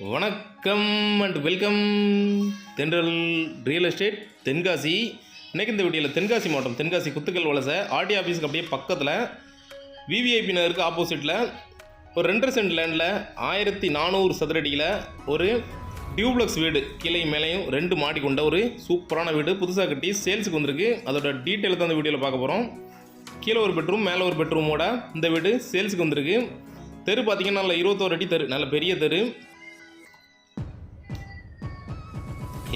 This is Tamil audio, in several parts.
வணக்கம் and welcome Thendral real estate Tenkasi. இன்றைக்கு இந்த வீடியோவில் தென்காசி மாவட்டம் தென்காசி குத்துக்கல் வலசை ஆர்டி ஆஃபீஸுக்கு அப்படியே பக்கத்தில் விவிஐபி நகருக்கு ஆப்போசிட்டில் ஒரு ரெண்டரை சென்ட் லேண்டில் ஆயிரத்தி நானூறு சதுரடியில் ஒரு டியூப்ளக்ஸ் வீடு கீழே மேலேயும் ரெண்டு மாடி கொண்ட ஒரு சூப்பரான வீடு புதுசாக கட்டி சேல்ஸுக்கு வந்திருக்கு. அதோட டீட்டெயில் தான் அந்த வீடியோவில் பார்க்க போகிறோம் கீழே ஒரு பெட்ரூம் மேலே ஒரு பெட்ரூமோட இந்த வீடு சேல்ஸுக்கு வந்திருக்கு. தெரு பார்த்திங்கன்னா நல்ல இருபத்தோரு அடி தெரு நல்ல பெரிய தெரு.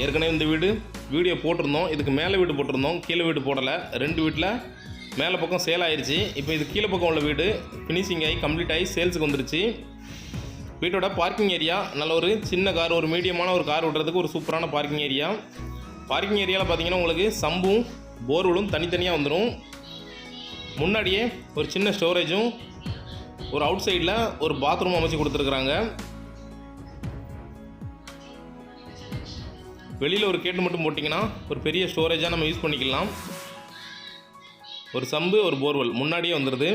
ஏற்கனவே இந்த வீடு வீடியோ போட்டிருந்தோம். இதுக்கு மேலே வீடு போட்டிருந்தோம். கீழே வீடு போடலை. ரெண்டு வீட்டில் மேலே பக்கம் சேல் ஆயிடுச்சு இப்போ இது கீழே பக்கம் உள்ள வீடு. ஃபினிஷிங் ஆகி கம்ப்ளீட் ஆகி சேல்ஸுக்கு வந்துருச்சு. வீட்டோட பார்க்கிங் ஏரியா நல்ல ஒரு சின்ன கார் ஒரு மீடியமான ஒரு கார் விடுறதுக்கு ஒரு சூப்பரான பார்க்கிங் ஏரியா பார்க்கிங் ஏரியாவில் பார்த்தீங்கன்னா உங்களுக்கு சம்பும் போர்வெலும் தனித்தனியாக வந்துடும் முன்னாடியே ஒரு சின்ன ஸ்டோரேஜும் ஒரு அவுட் சைடில் ஒரு பாத்ரூம் அமைச்சு கொடுத்துருக்குறாங்க. வெளியில் ஒரு கேட்டு மட்டும் போட்டிங்கன்னா ஒரு பெரிய ஸ்டோரேஜாக நம்ம யூஸ் பண்ணிக்கலாம். ஒரு சம்பு ஒரு போர்வெல் முன்னாடியே வந்துடுது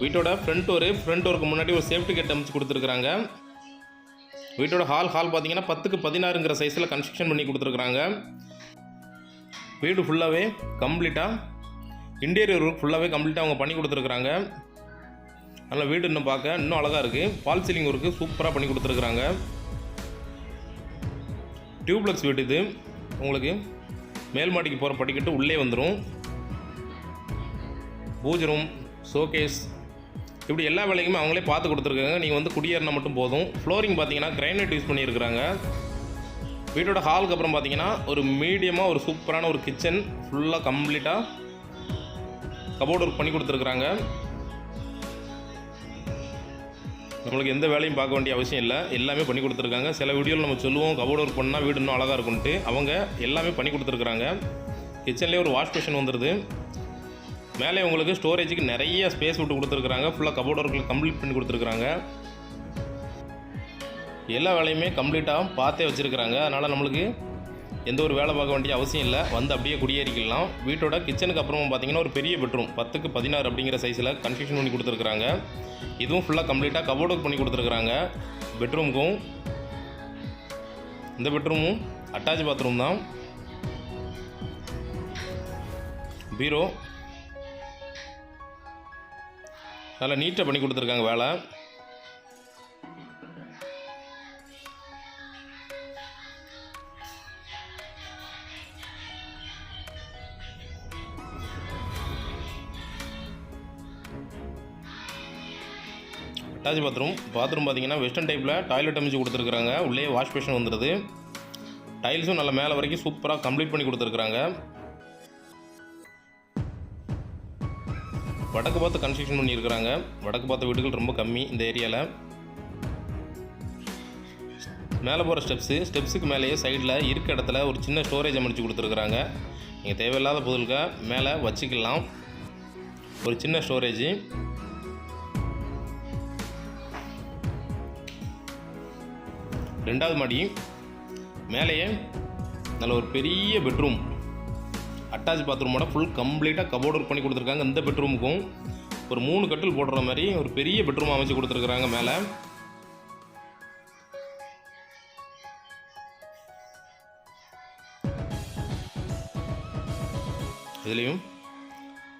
வீட்டோட ஃப்ரண்ட் டோரு ஃப்ரண்ட் டோருக்கு முன்னாடி ஒரு சேஃப்டி கேட் அமைச்சு கொடுத்துருக்குறாங்க. வீட்டோட ஹால் ஹால் பார்த்தீங்கன்னா பத்துக்கு பதினாறுங்கிற சைஸில் கன்ஸ்ட்ரக்ஷன் பண்ணி கொடுத்துருக்குறாங்க. வீடு ஃபுல்லாகவே கம்ப்ளீட்டாக இன்டீரியர் ஒர்க் ஃபுல்லாகவே கம்ப்ளீட்டாக அவங்க பண்ணி கொடுத்துருக்குறாங்க. அதனால் வீடு இன்னும் பார்க்க இன்னும் அழகாக இருக்குது ஃபால் சீலிங் ஒர்க்கு சூப்பராக பண்ணி கொடுத்துருக்குறாங்க. டியூப்ளக்ஸ் வீடு இது. உங்களுக்கு மேல் மாடிக்கு போகிற படிக்கட்டு உள்ளே வந்துடும் பூஜை ரூம் ஷோகேஸ் இப்படி எல்லா வேலைக்குமே அவங்களே பார்த்து கொடுத்துருக்காங்க. நீங்கள் வந்து குடியேறினா மட்டும் போதும். ஃப்ளோரிங் பார்த்தீங்கன்னா கிரைனைட் யூஸ் பண்ணியிருக்கிறாங்க. வீட்டோட ஹாலுக்கு அப்புறம் பார்த்தீங்கன்னா ஒரு மீடியமாக ஒரு சூப்பரான ஒரு கிச்சன் ஃபுல்லாக கம்ப்ளீட்டாக கபோர்டு ஒர்க் பண்ணி கொடுத்துருக்குறாங்க. நம்மளுக்கு எந்த வேலையும் பார்க்க வேண்டிய அவசியம் இல்லை. எல்லாமே பண்ணி கொடுத்துருக்காங்க. சில வீடியோவில் நம்ம சொல்லுவோம் கபோர்டு ஒர்க் பண்ணால் வீடு இன்னும் அழகாக இருக்கும்ட்டு அவங்க எல்லாமே பண்ணி கொடுத்துருக்குறாங்க. கிச்சன்லேயே ஒரு வாஷ் மிஷின் வந்துடுது மேலே உங்களுக்கு ஸ்டோரேஜுக்கு நிறைய ஸ்பேஸ் விட்டு கொடுத்துருக்குறாங்க. ஃபுல்லாக கபோர்டு ஒர்க்கில் கம்ப்ளீட் பண்ணி கொடுத்துருக்குறாங்க. எல்லா வேலையுமே கம்ப்ளீட்டாக பார்த்தே வச்சுருக்குறாங்க. அதனால் நம்மளுக்கு எந்த ஒரு வேலை பார்க்க வேண்டிய அவசியம் இல்லை. வந்து அப்படியே குடியேறிக்கலாம். வீட்டோட கிச்சனுக்கு அப்புறமா பார்த்தீங்கன்னா ஒரு பெரிய பெட்ரூம் பத்துக்கு பதினாறு அப்படிங்கிற சைஸில் கன்ஸ்ட்ரக்ஷன் பண்ணி கொடுத்துருக்குறாங்க. இதுவும் ஃபுல்லாக கம்ப்ளீட்டாக கபோர்ட் ஒர்க் பண்ணி கொடுத்துருக்குறாங்க. பெட்ரூமுக்கும் இந்த பெட்ரூமும் அட்டாச் பாத்ரூம் தான். பீரோ நல்லா நீட்டாக பண்ணி கொடுத்துருக்காங்க வேலை. Attach bathroom. பாத்ரூம் பார்த்தீங்கன்னா வெஸ்டர்ன் டைப்பில் டாய்லெட் அமைச்சு கொடுத்துருக்குறாங்க. உள்ளே வாஷ் பேஷன் வந்துடுது டைல்ஸும் நல்ல மேலே வரைக்கும் சூப்பராக கம்ப்ளீட் பண்ணி கொடுத்துருக்குறாங்க. வடக்கு பார்த்து கன்ஸ்ட்ரக்ஷன் பண்ணியிருக்கிறாங்க. வடக்கு பார்த்த வீடுகள் ரொம்ப கம்மி இந்த ஏரியாவில் மேலே போகிற ஸ்டெப்ஸு ஸ்டெப்ஸுக்கு மேலேயே சைடில் இருக்க இடத்துல ஒரு சின்ன ஸ்டோரேஜ் அமைச்சு கொடுத்துருக்குறாங்க. நீங்கள் தேவையில்லாத பொருட்கள் மேலே வச்சுக்கலாம். ஒரு சின்ன ஸ்டோரேஜு ரெண்டாவது மாடி மேலேயே நல்ல ஒரு பெரிய பெட்ரூம் அட்டாச் பாத்ரூமோட ஃபுல் கம்ப்ளீட்டாக கபோர்ட் ஒர்க் பண்ணி கொடுத்துருக்காங்க இந்த பெட்ரூமுக்கும் ஒரு மூணு கட்டில் போடுற மாதிரி ஒரு பெரிய பெட்ரூம் அமைச்சு கொடுத்துருக்குறாங்க மேலே. இதுலேயும்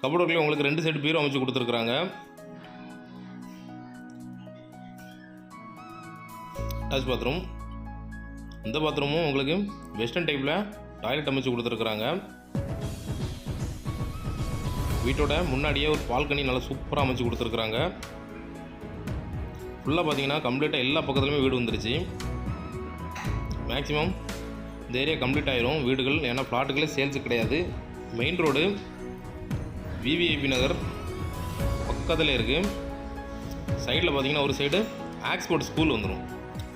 கபோர்ட் ஒர்க்லேயும் உங்களுக்கு ரெண்டு சைடு பீரோ அமைச்சு கொடுத்துருக்குறாங்க. அட்டாச் பாத்ரூம் இந்த பாத்ரூமும் உங்களுக்கு வெஸ்டர்ன் டைப்பில் டாய்லெட் அமைச்சு கொடுத்துருக்குறாங்க. வீட்டோட முன்னாடியே ஒரு பால்கனி நல்லா சூப்பராக அமைச்சு கொடுத்துருக்குறாங்க. ஃபுல்லாக பார்த்தீங்கன்னா கம்ப்ளீட்டாக எல்லா பக்கத்துலையுமே வீடு வந்துருச்சு. மேக்ஸிமம் இந்த ஏரியா கம்ப்ளீட் ஆயிரும். வீடுகள் ஏன்னா ஃப்ளாட்டுகளே சேல்ஸு கிடையாது. மெயின் ரோடு விவிஐபி நகர் பக்கத்தில் இருக்குது சைடில் பார்த்தீங்கன்னா ஒரு சைடு ஆக்ஸ்போர்ட் ஸ்கூல் வந்துடும்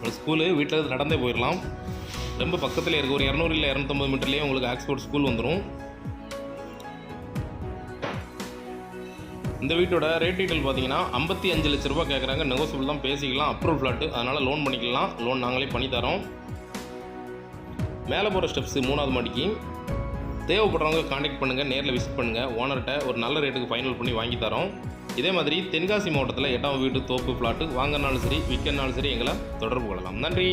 ஒரு ஸ்கூலு வீட்டில் இருந்து நடந்தே போயிடலாம் ரொம்ப பக்கத்தில் இருக்க ஒரு இரநூறு இல்லை இரநூத்தம்பது மீட்டர்லேயே உங்களுக்கு ஆக்ஸ்போர்ட் ஸ்கூல் வந்துடும் இந்த வீட்டோட ரேட் டீட்டெயில் பார்த்தீங்கன்னா ஐம்பத்தி அஞ்சு லட்ச ரூபா கேட்குறாங்க நெகோசியபிள் தான் பேசிக்கலாம் அப்ரூவல் ஃப்ளாட்டு அதனால் லோன் பண்ணிக்கலாம். லோன் நாங்களே பண்ணித்தரோம் மேலே போகிற ஸ்டெப்ஸு மூணாவது மாடிக்கு. தேவைப்படுறவங்க காண்டாக்ட் பண்ணுங்கள் நேரில் விசிட் பண்ணுங்கள் ஓனர்கிட்ட ஒரு நல்ல ரேட்டுக்கு ஃபைனல் பண்ணி வாங்கி தரோம். இதே மாதிரி தென்காசி மாவட்டத்தில் எட்டாம் வீட்டு தோப்பு பிளாட்டு வாங்கினாலும் சரி விற்கனாலும் சரி எங்களை தொடர்பு கொள்ளலாம். நன்றி.